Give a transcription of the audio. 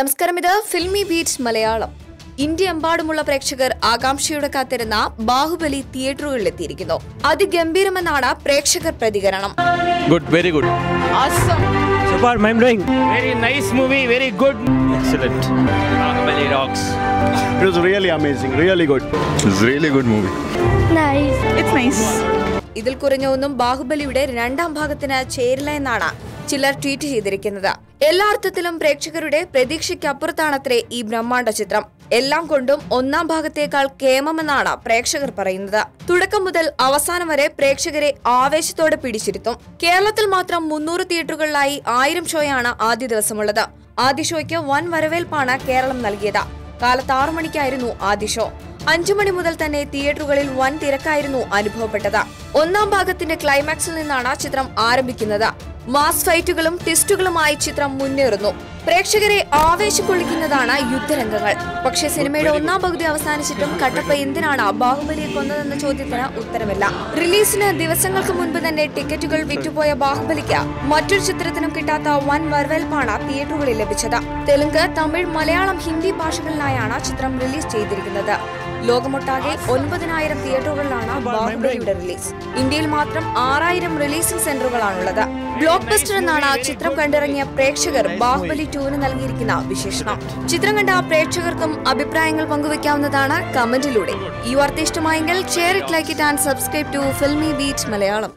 നമസ്കാരം ഇത് filmy beat Malayalam India എമ്പാടുമുള്ള പ്രേക്ഷകർ ആകാംക്ഷയോടെ കാത്തിരുന്ന ബാഹുബലി തിയേറ്ററുകളിലെത്തിയിരിക്കുന്നു അതിഗംഭീരമെന്നാണ് പ്രേക്ഷകർ പ്രതികരണം good very good very good. Excellent. Bahubali rocks. It was really amazing, really good really good movie. Nice. It's nice. ഇതിൽ കുറഞ്ഞ ഒന്നും ബാഹുബലിയുടെ രണ്ടാം ഭാഗത്തിന് ചേരില്ല എന്നാണ് ചിലർ ട്വീറ്റ് ചെയ്തിരിക്കുന്നത് എല്ലാ അർത്ഥത്തിലും പ്രേക്ഷകരുടെ പ്രതീക്ഷയ്ക്കപ്പുറത്താണത്രേ ഈ ബ്രഹ്മാണ്ഡ ചിത്രം. എല്ലാം കൊണ്ടും ഒന്നാം ഭാഗത്തേക്കാൾ കേമമെന്നാണ് പ്രേക്ഷകർ പറയുന്നത്. തുടക്കം മുതൽ അവസാനം വരെ പ്രേക്ഷകരെ ആവേശത്തോടെ പിടിച്ചിരുത്തും. കേരളത്തിൽ മാത്രം മുന്നൂറ് തിയേറ്ററുകളിലായി ആയിരം ഷോയാണ് ആദ്യ ദിവസമുള്ളത്. ആദ്യ ഷോയ്ക്ക് വൻ വരവേൽപ്പാണ് കേരളം നൽകിയത്. കാലത്ത് ആറു മണിക്കായിരുന്നു ആദ്യ ഷോ. അഞ്ചു മണി മുതൽ തന്നെ തിയേറ്ററുകളിൽ വൻ തിരക്കായിരുന്നു അനുഭവപ്പെട്ടത്. ഒന്നാം ഭാഗത്തിന്റെ ക്ലൈമാക്സിൽ നിന്നാണ് ചിത്രം ആരംഭിക്കുന്നത്. മാസ് ഫൈറ്റുകളും ട്വിസ്റ്റുകളുമായി ചിത്രം മുന്നേറുന്നു. പ്രേക്ഷകരെ ആവേശിക്കൊള്ളിക്കുന്നതാണ് യുദ്ധരംഗങ്ങൾ. പക്ഷേ സിനിമയുടെ ഒന്നാം പകുതി അവസാനിച്ചിട്ടും കട്ടപ്പ എന്തിനാണ് ബാഹുബലിയെ കൊന്നതെന്ന ചോദ്യത്തിന് ഉത്തരമില്ല. റിലീസിന് ദിവസങ്ങൾക്ക് മുൻപ് തന്നെ ടിക്കറ്റുകൾ വിറ്റുപോയ ബാഹുബലിക്ക് മറ്റൊരു ചിത്രത്തിനും കിട്ടാത്ത വൻ വരവേൽപ്പാണ് തിയേറ്ററുകളിൽ ലഭിച്ചത്. തെലുങ്ക് തമിഴ് മലയാളം ഹിന്ദി ഭാഷകളിലായാണ് ചിത്രം റിലീസ് ചെയ്തിരിക്കുന്നത്. ലോകമൊട്ടാകെ ഒൻപതിനായിരം തിയേറ്ററുകളിലാണ് ബാഹുബലിയുടെ റിലീസ്. ഇന്ത്യയിൽ മാത്രം ആറായിരം റിലീസിംഗ് സെന്ററുകളാണുള്ളത്. ബ്ലോക്ക് ബസ്റ്റർ എന്നാണ് ചിത്രം കണ്ടിറങ്ങിയ പ്രേക്ഷകർ ബാഹുബലി ടൂവിന് നൽകിയിരിക്കുന്ന വിശേഷണം. ചിത്രം കണ്ട പ്രേക്ഷകർക്കും അഭിപ്രായങ്ങൾ പങ്കുവെക്കാവുന്നതാണ് കമന്റിലൂടെ. ഈ വാർത്ത ഇഷ്ടമായെങ്കിൽ share it like it and subscribe to Filmibeat Malayalam.